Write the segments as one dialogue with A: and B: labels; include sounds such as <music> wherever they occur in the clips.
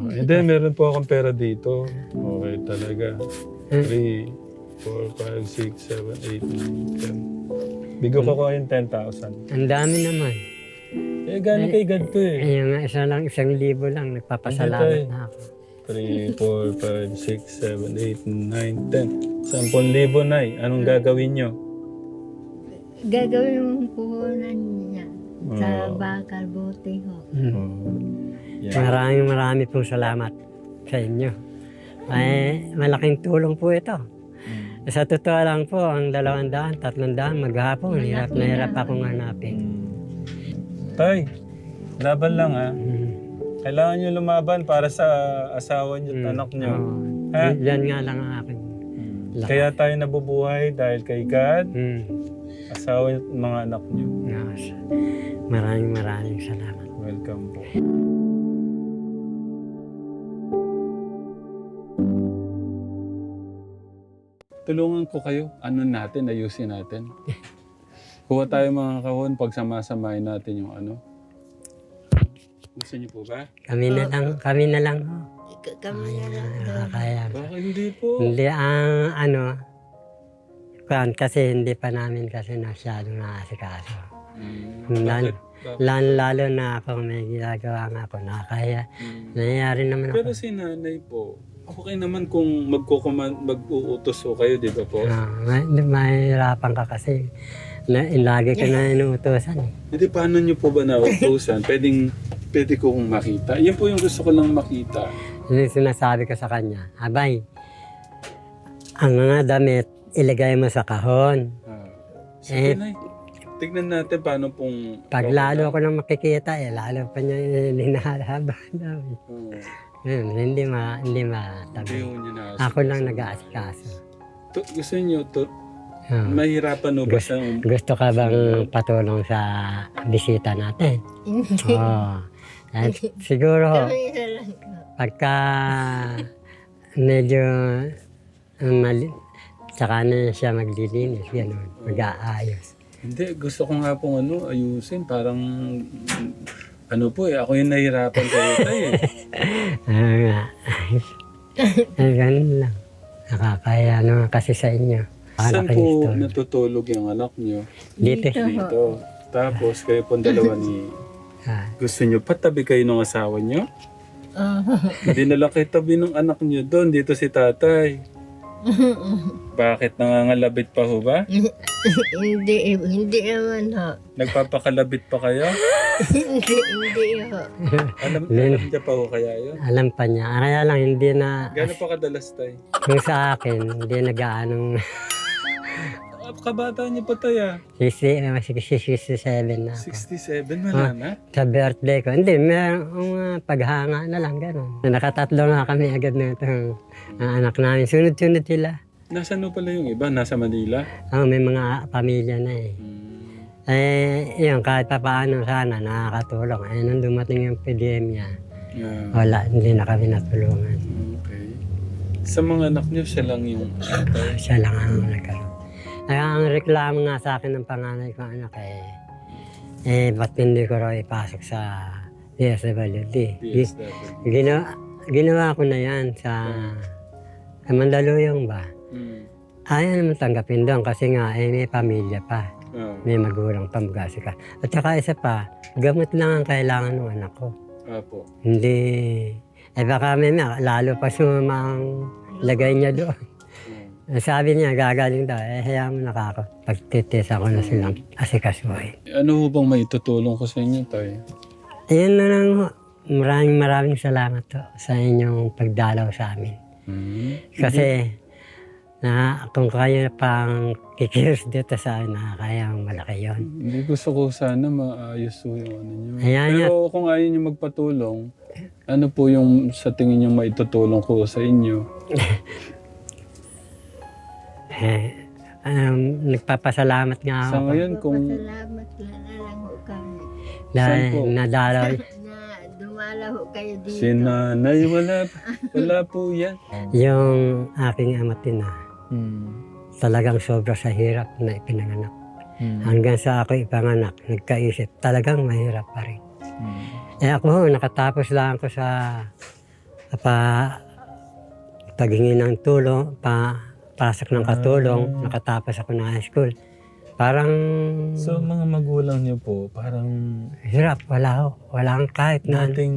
A: And then, meron po akong pera dito. Okay talaga. 3, 4, 5, 6, 7, 8, 9, 10. Bigo ko ko yung 10,000.
B: Ang dami naman.
A: Eh, galing kay God to eh.
B: Ayun nga, isa lang, isang libo lang. Nagpapasalamat
A: Hindi,
B: na ako.
A: 3, 4, 5, 6, 7, 8, 9, 10. 10,000 na eh. Anong gagawin nyo?
C: Gagawin mong puhunan niya sa
A: Oo.
C: bakal buti ho.
B: Hmm. Maraming marami pong salamat sa inyo. Ay, malaking tulong po ito.
A: Mm.
B: Sa totoo lang po, ang dalawang daan, tatlong daan, maghapon, hirap na hirap akong hanapin.
A: Tay, laban lang ha.
B: Hmm.
A: Kailangan nyo lumaban para sa asawa nyo at anak nyo.
B: Oo.
A: Ha?
B: Yan nga lang ang akin. lakas.
A: Kaya tayo nabubuhay dahil kay God,
B: Hmm.
A: asawa at mga anak nyo.
B: Yes. Maraming maraming salamat.
A: Welcome po. Tulungan ko kayo. Ano natin, ayusin natin. <laughs> Kuha tayo mga kahon, pagsama-samahin natin yung ano. Gusto niyo po ba?
B: Kami na lang, kami na lang. ho.
C: K- Kami na lang daw.
B: Nakakaya.
A: Bakit hindi po?
B: Hindi ang ano, kan kasi hindi pa namin kasi nasyadong naasikaso.
A: Hmm,
B: Lalo,
A: bakit? Bakit?
B: lalo, lalo na ako may ginagawa nga ako, nakakaya.
A: Hmm.
B: Nangyayari naman ako.
A: Pero si nanay po, okay naman kung magkukuman, mag-uutos po kayo, di ba po?
B: Ah, may, mahirapan ka kasi. Na, lagi ka na inuutosan. eh.
A: Hindi, paano nyo po ba nautusan? Pwedeng, pwede ko kong makita. Yan po yung gusto ko lang makita.
B: Yung sinasabi ko sa kanya, abay, ang mga damit, ilagay mo sa kahon.
A: Ah. Sige,
B: Eh,
A: Nay. Tignan natin paano pong...
B: Pag lalo ko na makikita, eh, lalo pa niya <laughs> linalaban daw. eh.
A: Oo.
B: Yun, hindi ma, hindi
A: Hindi
B: matabi.
A: ho niya na.
B: Ako lang nag-aasikaso.
A: To, gusto niyo, to,
B: Ah.
A: mahirapan no ba sa...
B: Gusto ka bang patulong sa bisita natin?
C: Hindi.
B: Oo. At siguro,
C: Kami na lang
B: pagka medyo um, mali, tsaka na siya maglilinis, gano'n, mag-aayos.
A: Hindi, gusto ko nga pong ano, ayusin. Parang... Ano po eh, ako yung nahihirapan kayo tayo eh.
B: Ah, nga. Ay, ganun lang. Nakakaya naman kasi sa inyo.
A: Saan
B: Malaking
A: po
B: story.
A: natutulog yung anak niyo?
B: Dito.
C: Dito.
A: Tapos kayo pong dalawa ni...
B: Ah,
A: Gusto niyo patabi kayo ng asawa niyo? Na lang kayo tabi ng anak niyo doon. Dito si tatay. Bakit nangangalabit pa ho ba? <laughs>
C: hindi, hindi naman ho.
A: Nagpapakalabit pa kayo?
C: Hindi, hindi ho.
A: Alam, <laughs> alam niya pa ho kaya yun?
B: alam pa niya. Kaya lang hindi na,
A: Gano'n pa kadalas tay?
B: yung sa akin, hindi na gaanong <laughs>
A: Ah, Kabata niya pa tayo ah.
B: 60, 67 na ako.
A: 67, wala na.
B: Sa birthday ko. Hindi, may uh, paghanga na lang, gano'n. Nakatatlo na kami agad na itong ah, anak namin. Sunod-sunod sila.
A: Nasaan no pala yung iba? Nasa Manila?
B: Oh, may mga pamilya na eh.
A: Hmm.
B: Eh, yun, kahit pa paano sana nakakatulong. Eh, nung dumating yung epidemya,
A: Yeah.
B: wala, hindi na kami natulungan.
A: Okay. Sa mga anak niyo, siya lang yung tatay.
B: Siya lang ang nagkaroon. Kaya ang reklamo nga sa akin ng panganay ko anak eh, eh, ba't hindi ko raw ipasok sa DSWD?
A: Yes,
B: Gi-
A: tatay.
B: Ginawa, ginawa ko na yan sa, sa Mandaluyong ba?
A: Hmm.
B: Ayaw naman tanggapin doon kasi nga eh, may pamilya pa.
A: Ah,
B: May magulang pa ka. At saka isa pa, gamot lang ang kailangan ng anak ko.
A: apo.
B: Hindi, eh baka may ma- lalo pa sumama ang lagay niya doon.
A: Hmm.
B: Sabi niya, gagaling daw. Eh, hayaan mo na ka ako. Pagtitis ako na silang asikasuhin.
A: Ano ho bang may tutulong ko sa inyo, tay?
B: Ayun na lang ho. Maraming maraming salamat to sa inyong pagdalaw sa amin.
A: Hmm.
B: Kasi, na kung kayo pang kikilos dito sa amin, nakakayang malaki yon.
A: Hindi gusto ko sana maayos ho yung ano nyo.
B: Ayan
A: Pero kung ayaw nyo magpatulong, ano po yung sa tingin nyo maitutulong ko sa inyo? <laughs>
B: Eh, um, nagpapasalamat nga
A: Sa
B: ako.
A: ngayon, kung
C: Salamat lang na lang ho kami.
B: Dahil
A: Saan po?
B: nadalaw. <laughs>
C: Na dumala ho kayo dito.
A: si nanay, wala, wala po yan.
B: yung aking amatin na
A: Hmm.
B: talagang sobra sa hirap na ipinanganak.
A: Hmm.
B: Hanggang sa ako ipanganak, nagkaisip, talagang mahirap pa rin.
A: Hmm.
B: Eh ako nakatapos lang ako sa pa paghingi ng tulong, pa pasok ng katulong,
A: Ah.
B: nakatapos ako ng high school. Parang
A: So, mga magulang niyo po, parang
B: hirap, wala ho. Wala kang kahit na ano.
A: dating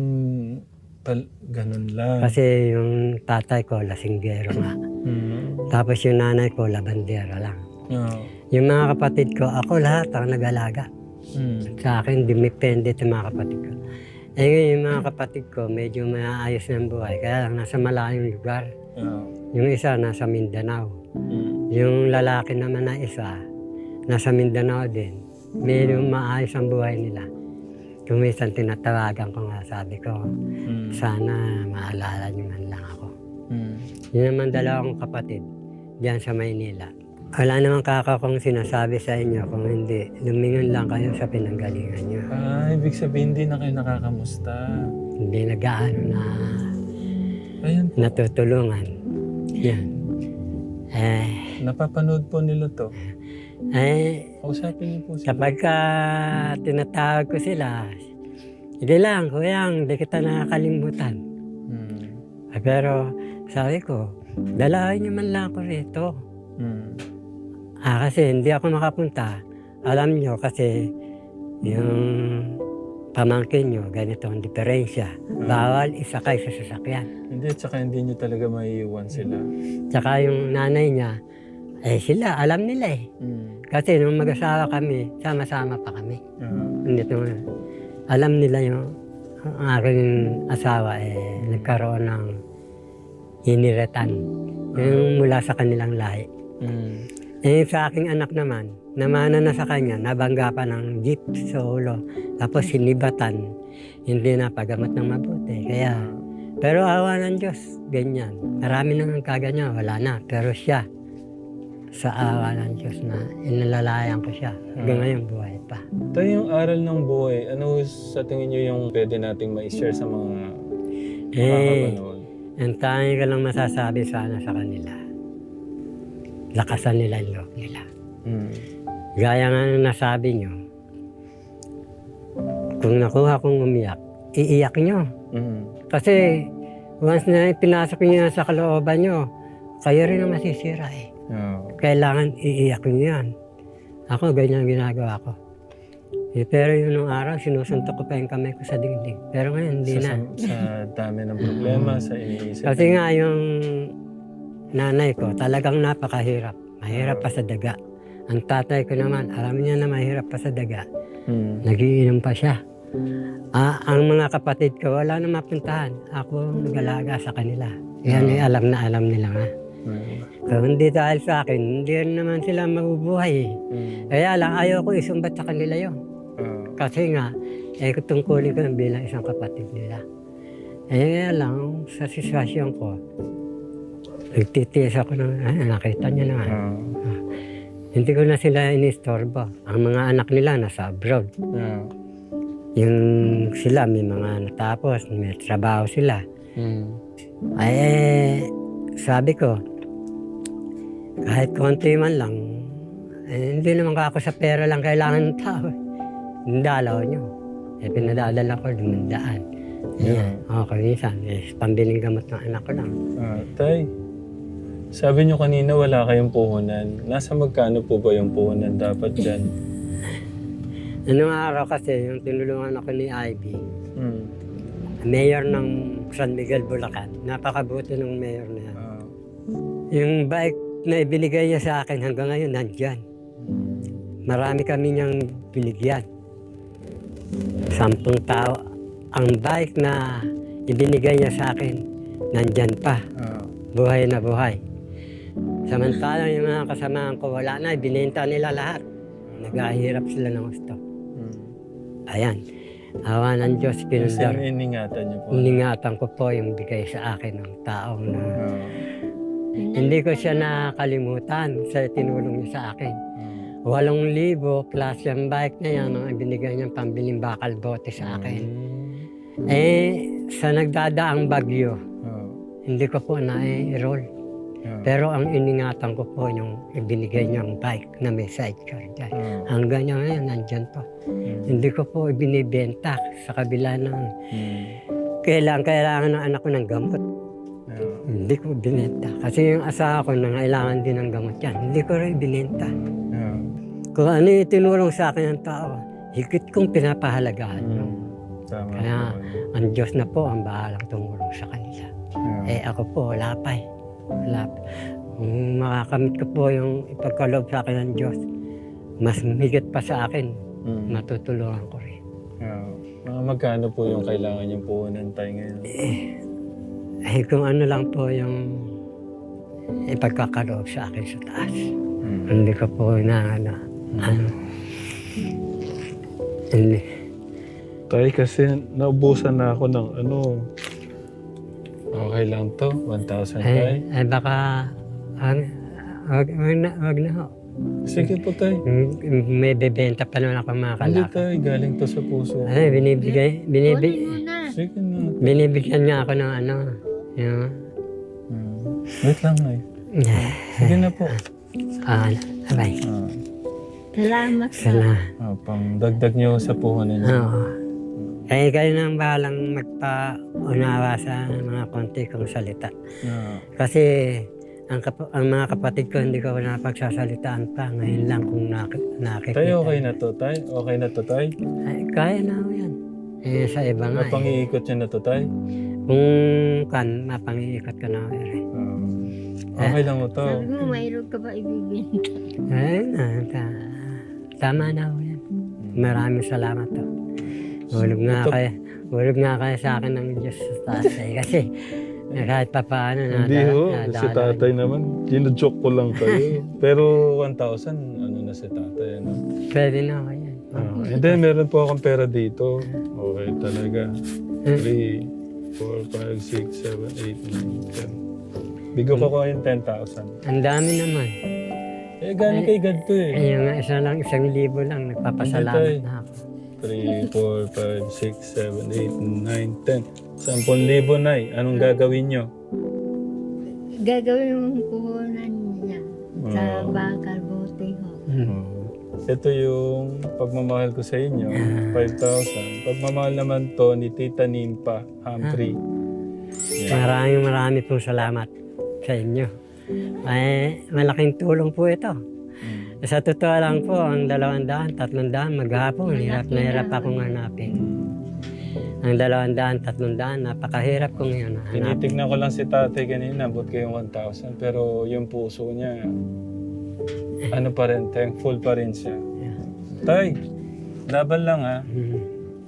A: pal- ganun lang.
B: Kasi yung tatay ko, lasinggero nga.
A: Mm.
B: Tapos yung nanay ko, labandera lang.
A: Yeah.
B: Yung mga kapatid ko, ako lahat ang nag-alaga.
A: Mm.
B: Sa akin, dumipende sa mga kapatid ko. Eh ngayon, yung mga kapatid ko, medyo maayos ng buhay. Kaya lang, nasa malayong lugar.
A: Yeah.
B: Yung isa, nasa Mindanao.
A: Mm.
B: Yung lalaki naman na isa, nasa Mindanao din. Medyo maayos ang buhay nila. Kung minsan tinatawagan ko nga, sabi ko,
A: Mm.
B: sana maalala niyo man lang ako.
A: Mm.
B: Yun naman dalawang kapatid, diyan sa Maynila. Wala namang kakakong sinasabi sa inyo kung hindi, lumingon lang kayo sa pinanggalingan niyo.
A: Ah, ibig sabihin hindi na kayo nakakamusta.
B: Hindi nag-aano na
A: Ayun,
B: natutulungan. Yan. Eh,
A: napapanood po nila to.
B: eh,
A: Kausapin niyo po sila.
B: kapag ka tinatawag ko sila, hindi lang, kuyang, hindi kita nakakalimutan.
A: Mm.
B: Eh, Pero sabi ko, dalahin niyo man lang ako rito.
A: Mm.
B: Ah, kasi hindi ako makapunta. Alam nyo kasi yung pamangkin nyo, ganito ang diferensya. Bawal isakay sa sasakyan.
A: Hindi, tsaka hindi niyo talaga maiiwan sila.
B: Tsaka yung nanay niya, eh sila, alam nila eh.
A: Mm.
B: Kasi nung mag-asawa kami, sama-sama pa kami.
A: Ah.
B: Nito, alam nila yung ang aking asawa eh nagkaroon ng iniratan. Yung mula sa kanilang lahi.
A: Mm.
B: Eh, sa aking anak naman, namana na sa kanya, nabangga pa ng jeep sa ulo. Tapos sinibatan, hindi na pagamot ng mabuti. Kaya, pero awa ng Diyos, ganyan. Marami nang kaganyan, wala na. Pero siya, sa awa ng Diyos na inalalayan ko siya. Hanggang ngayon, buhay pa.
A: Tayo yung aral ng buhay, ano sa tingin niyo yung pwede nating ma-share sa mga
B: Eh,
A: makakapanood?
B: Ang tanging ko lang masasabi sana sa kanila, lakasan nila ang loob nila.
A: Mm.
B: Gaya nga ng nasabi nyo, kung nakuha kong umiyak, iiyak nyo.
A: Mm.
B: Kasi once na pinasok nyo yan sa kalooban nyo, kayo rin ang masisira eh.
A: Yeah.
B: Kailangan iiyak nyo yan. Ako, ganyan ang ginagawa ko. Eh, pero yun nung araw, sinusuntok ko pa yung kamay ko sa dingding. Pero ngayon, hindi
A: Sa,
B: na.
A: sa, dami ng problema, sa iniisip.
B: Kasi nga yung nanay ko, talagang napakahirap. Mahirap pa sa daga. Ang tatay ko naman, alam niya na mahirap pa sa daga.
A: Mm.
B: Nagiinom pa siya. Ah, ang mga kapatid ko, wala na mapuntahan. Ako nag-alaga sa kanila. Yan ay alam na alam nila nga.
A: Mm.
B: Kung hindi dahil sa akin, hindi rin naman sila mabubuhay. eh.
A: Mm.
B: Kaya lang, ayaw ko isumbat sa kanila yon. Kasi nga, eh tungkulin ko bilang isang kapatid nila. Eh lang, sa sitwasyon ko, nagtitiis ako ng, ah, nakita niyo naman.
A: Ah.
B: Hindi ko na sila inistorbo. Ang mga anak nila nasa abroad.
A: Ah.
B: Yung sila, may mga natapos, may trabaho sila.
A: Mm.
B: Ay, eh, sabi ko, kahit konti man lang, eh, hindi naman ako sa pera lang kailangan ng tao. Dalaw nyo. Eh, pinadadala ko lumandaan.
A: Yeah.
B: Yeah. Okay, minsan, eh, pambiling gamot ng anak ko lang.
A: Ah, tay, sabi niyo kanina wala kayong puhunan. Nasa magkano po ba yung puhunan dapat dyan? <laughs>
B: Anong araw kasi, yung tinulungan ako ni Ivy,
A: Mm.
B: mayor ng San Miguel, Bulacan. Napakabuti ng mayor na yan.
A: Ah.
B: Yung bike na ibinigay niya sa akin hanggang ngayon, nandyan. Marami kami niyang binigyan. Sampung tao. Ang bike na ibinigay niya sa akin, nandyan pa.
A: Ah.
B: Buhay na buhay. Samantalang yung mga kasamahan ko, wala na. Ibinenta nila lahat. Nagahirap sila ng gusto.
A: Mm.
B: Ayan. Awa ng Diyos,
A: Kasi
B: pinundar.
A: iningatan niyo po.
B: Iningatan ko po yung bigay sa akin ng taong na
A: Ah.
B: hindi ko siya nakalimutan sa tinulong niya sa akin. Walong libo plus yung bike na yan ang ibinigay niyang pambiling bakal bote sa akin. Eh, sa nagdadaang bagyo,
A: Ah.
B: hindi ko po na-enroll.
A: Ah.
B: Pero ang iningatan ko po yung ibinigay niyang bike na may sidecar dyan.
A: Ah.
B: Hanggang ngayon, nandyan po.
A: Mm.
B: Hindi ko po ibinibenta sa kabila ng
A: Mm.
B: kailangan, kailangan ng anak ko ng gamot.
A: Yeah.
B: Hindi ko binenta. Kasi yung asawa ko nangailangan din ng gamot yan. Hindi ko rin binenta. Kung ano yung tinulong sa akin ng tao, higit kong pinapahalagahan.
A: Mm. Tama
B: Kaya,
A: po.
B: ang Diyos na po ang bahalang tumulong sa kanila.
A: Yeah.
B: Eh ako po, wala pa eh. Wala pa. Kung makakamit ko po yung ipagkaloob sa akin ng Diyos, mas higit pa sa akin,
A: Mm.
B: matutulungan ko rin.
A: Yeah. Mga magkano po yung kailangan yung puhunan tayo ngayon?
B: Eh kung ano lang po yung ipagkakaloob sa akin sa taas.
A: Mm.
B: Hindi ko po na ano, ano. Hindi.
A: Tay, kasi naubusan na ako ng ano. Okay lang to, 1,000 tay.
B: Ay, ay baka, wag, wag, wag na, wag na ho.
A: Sige po tay.
B: Mm, May bebenta pa naman ako mga
A: Hindi
B: kalakal.
A: tay, galing to sa puso.
B: Ay, binibigay,
C: Kunin
B: binibig,
C: mo na.
A: Sige na.
B: binibigyan niya ako ng ano, yung,
A: Mm. Wait lang ay. Sige na po.
B: ah, abay,
A: Ah,
C: Salamat sa
B: sana,
A: ah, pang dagdag niyo sa puhunan niyo.
B: oo. Kaya kayo nang bahalang magpa-unawa sa mga konti kong salita.
A: Ah,
B: Kasi ang, kap- ang mga kapatid ko hindi ko napagsasalitaan pa. Ngayon lang kung nak- nakikita.
A: tay, okay na to tay? Okay na to tay?
B: Ay, kaya na ako yan. Eh, sa iba nga eh.
A: Napangiikot na to tay?
B: Kung kan, mapangiikot ka na ako eh.
A: Ah, okay lang mo to.
C: Sabi mo, mayroon ka ba ibibenta?
B: Ayun na, ta- tama na ako yan. Maraming salamat to. Hulog nga kaya, hulog nga kaya sa akin ng Diyos sa eh. Kasi kahit pa paano na
A: Hindi ho, si tatay naman. Gino-joke ko lang kayo. <laughs> Pero 1,000, ano na si tatay, ano?
B: Pwede na ako yan.
A: Ah, hindi, meron po akong pera dito. Okay talaga. 3, 4, 5, 6, 7, 8, 9, 10. Bigo ko ko yung 10,000.
B: Ang dami naman.
A: Eh, galing kay God to eh.
B: Ayun nga, isa lang, isang libo lang. Nagpapasalamat
A: Hindi, tay.
B: na ako.
A: 3, 4, 5, 6, 7, 8, 9, 10. 10,000 na eh. Anong gagawin nyo?
C: Gagawin mong puhunan niya sa
A: Oo.
C: bakal bote ho.
B: Hmm.
A: Oh. Ito yung pagmamahal ko sa inyo, 5,000. Pagmamahal naman to ni Tita Nimpa Humphrey. Yan.
B: Maraming marami pong salamat sa inyo. Ay, malaking tulong po ito.
A: Mm.
B: Sa totoo lang po, ang dalawang daan, tatlong daan, maghapon, hirap na hirap akong hanapin. Ang dalawang daan, tatlong daan, napakahirap yun hanapin.
A: Tinitignan ko lang si tatay kanina, abot ko yung 1,000. Pero yung puso niya, ano pa rin, thankful pa rin siya.
B: Yeah.
A: Tay, laban lang ha.
B: Mhm.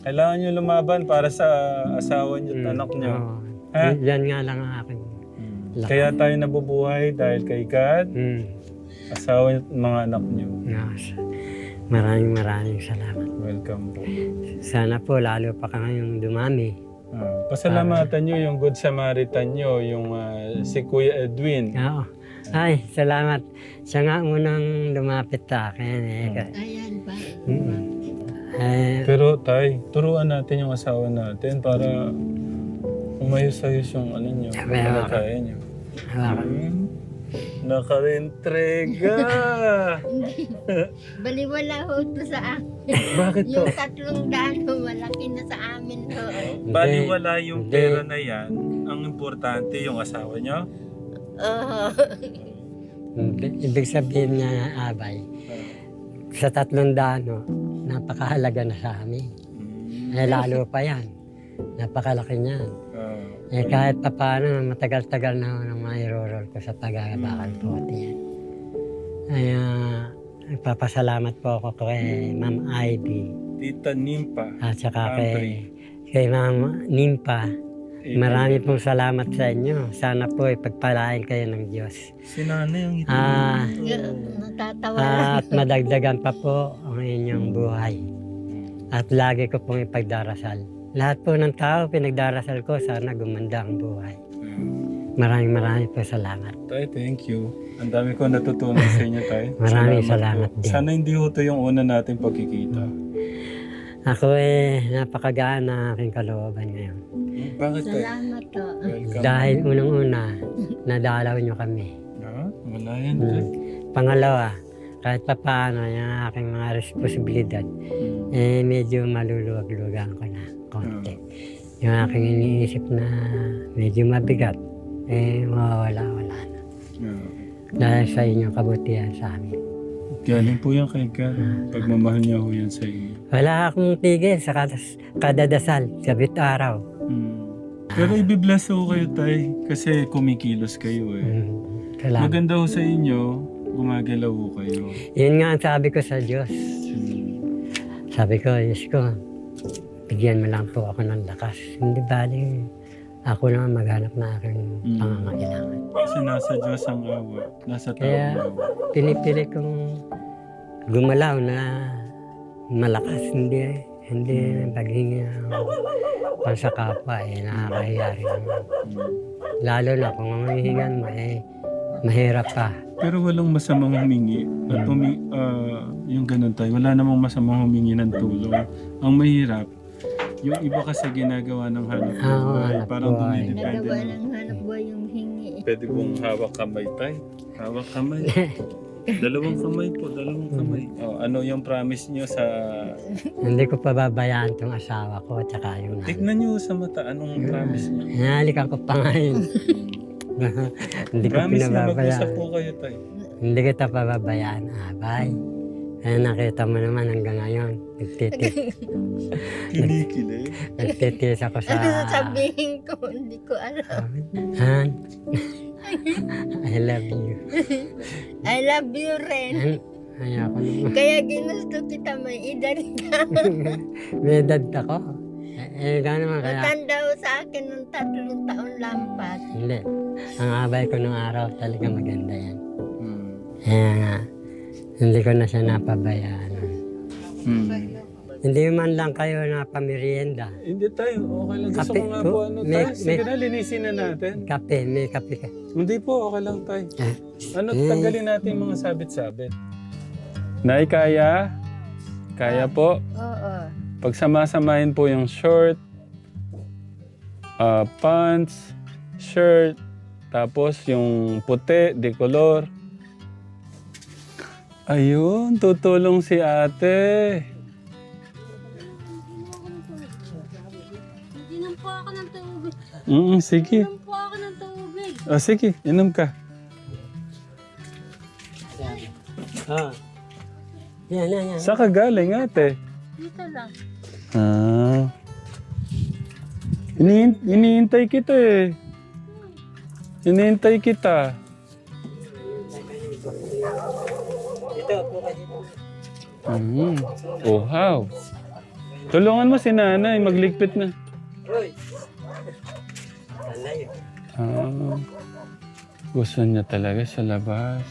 A: Kailangan niyo lumaban para sa asawa niyo at anak niyo.
B: Oo.
A: Ha?
B: Yan nga lang ang. Lakas.
A: Kaya tayo nabubuhay dahil kay God,
B: Mm.
A: asawa at mga anak niyo.
B: Yes. Maraming maraming salamat.
A: Welcome po.
B: Sana po lalo pa ka ngayong dumami.
A: Ah, pasalamatan niyo yung Good Samaritan niyo, yung ah, si Kuya Edwin.
B: Oo. Ay, salamat. Siya nga unang lumapit sa akin. Eh, ka-
C: Ayan ba?
B: Mm. eh,
A: Pero tay, turuan natin yung asawa natin para umayos-ayos yung ano niyo,
B: Sabi,
A: kalagayan niyo. Nakarentrega! <laughs>
C: Baliwala ho ito sa akin.
A: Bakit to?
C: Yung tatlong daan ho, malaki na sa amin ho.
A: Baliwala yung
B: Hindi.
A: pera na yan. Ang importante yung asawa niyo.
C: Oo.
B: Ibig- Ibig sabihin niya na abay, sa tatlong daan, no, napakahalaga na sa amin. Eh, lalo pa yan. Napakalaki niyan.
A: Ah,
B: Eh, kahit pa paano, matagal-tagal na ako nang mairorol ko sa pag-aabakal po at yan. Ay, ah, nagpapasalamat po ako kay Ma'am Ivy
A: Tita Nimpa.
B: at saka kay, kay Ma'am Nimpa. Marami pong salamat sa inyo. Sana po ipagpalain kayo ng Diyos.
A: Si nanay ang ito.
B: Ah,
C: Natatawa lang.
B: at madagdagan pa po ang inyong buhay. At lagi ko pong ipagdarasal. Lahat po ng tao pinagdarasal ko, sana gumanda ang buhay. Maraming maraming po salamat.
A: Tay, thank you. Ang dami ko natutunan sa inyo, Tay. <laughs>
B: Maraming salamat
A: po.
B: din.
A: Sana hindi ho ito yung una nating pagkikita.
B: Ako eh, napakagaan na aking kalooban ngayon.
A: Bakit, Tay?
C: Salamat ho.
A: Welcome.
B: Dahil unang-una, nadalaw nyo kami.
A: Ha? Wala yan, Tay.
B: Mm. Pangalawa, kahit pa paano yung aking mga responsibilidad,
A: Mm.
B: eh medyo maluluwag-lugan ko na konti. yung aking iniisip na medyo mabigat, eh mawawala-wala na.
A: Ah.
B: Dahil sa inyong kabutihan sa amin.
A: Galing po yan kay God. Pagmamahal niya ho yan sa inyo.
B: Wala akong tigil sa kadas, kadadasal, sabit araw.
A: Mm. Pero ibibless ho kayo, Tay. Kasi kumikilos kayo eh.
B: Mm. Salamat.
A: Maganda ho sa inyo, gumagalaw ho kayo.
B: Yun nga ang sabi ko sa Diyos.
A: Mm.
B: Sabi ko, Diyos ko, bigyan mo lang po ako ng lakas. Hindi bali, ako naman maghanap na aking
A: Mm.
B: pangangailangan.
A: Kasi nasa Diyos ang awa. Nasa tao
B: Kaya-
A: ang awa.
B: Pinipili kong gumalaw na malakas, hindi hindi paghingi ng pang sa kapwa, eh, nakakahiya rin.
A: Mm.
B: Lalo na kung ang hihingan mo, eh, mahirap pa.
A: Pero walang masamang humingi. At humi, ah, yung ganun tayo, wala namang masamang humingi ng tulong. Ang mahirap, yung iba kasi ginagawa ng hanap
B: Ah,
A: buhay.
B: hanap
A: Parang
B: buhay.
A: dumidepende.
C: Nagawa
A: ng-
C: ng hanap buhay yung hingi.
A: Pwede pong hawak kamay tayo. Hawak kamay. <laughs> dalawang kamay po, dalawang kamay. Oh, ano yung promise niyo sa...
B: Hindi ko pa babayaan tong asawa ko at saka yung nanay.
A: Tignan niyo sa mata, anong promise niyo?
B: Hinalikan ko pa ngayon. <laughs> hindi ko
A: promise niyo, mag-usap
B: pinababayaan.
A: po kayo tayo.
B: Hindi kita pababayaan, abay. Kaya nakita mo naman hanggang ngayon, nagtitis, <laughs>
A: Kinikilig.
B: nagtitis ako sa...
C: Ano sasabihin ko? Hindi ko alam.
B: Han, <laughs> I love you.
C: I love you rin.
B: Han, ayoko naman.
C: Kaya ginusto kita may edad ka. <laughs>
B: May edad ako. Eh, eh gano'n naman kaya.
C: Matanda ko sa akin ng tatlong taon lampas.
B: Hindi. Ang abay ko nung araw talaga maganda yan.
A: Hmm.
B: Kaya nga, hindi ko na siya napabayaan.
A: Hmm.
B: Hindi man lang kayo na pamirienda.
A: Hindi tayo, okay lang. Gusto
B: Kape
A: ko nga
B: po.
A: po ano
B: May-
A: tayo. Sige
B: may-
A: na, linisin na natin.
B: Kape, may kape ka.
A: Hindi po, okay lang tayo.
B: Eh,
A: Ano,
B: Eh.
A: tanggalin natin yung mga sabit-sabit. Nay, kaya? Kaya po.
C: Oo.
A: Pagsamasamahin po yung short, ah, pants, shirt, tapos yung puti, decolor. Ayun, tutulong si ate.
D: Inom po ako ng tubig.
A: Mm, sige.
D: Inom po ako ng tubig.
A: O sige, inom ka.
B: Ah. Yan, yan, yan.
A: Saan ka galing ate?
D: Dito lang.
A: Ah. Inihin- iniintay kita eh. Iniintay kita. Mm. Oh, how? Tulungan mo si nanay, magligpit na. Ah. Gusto niya talaga sa labas.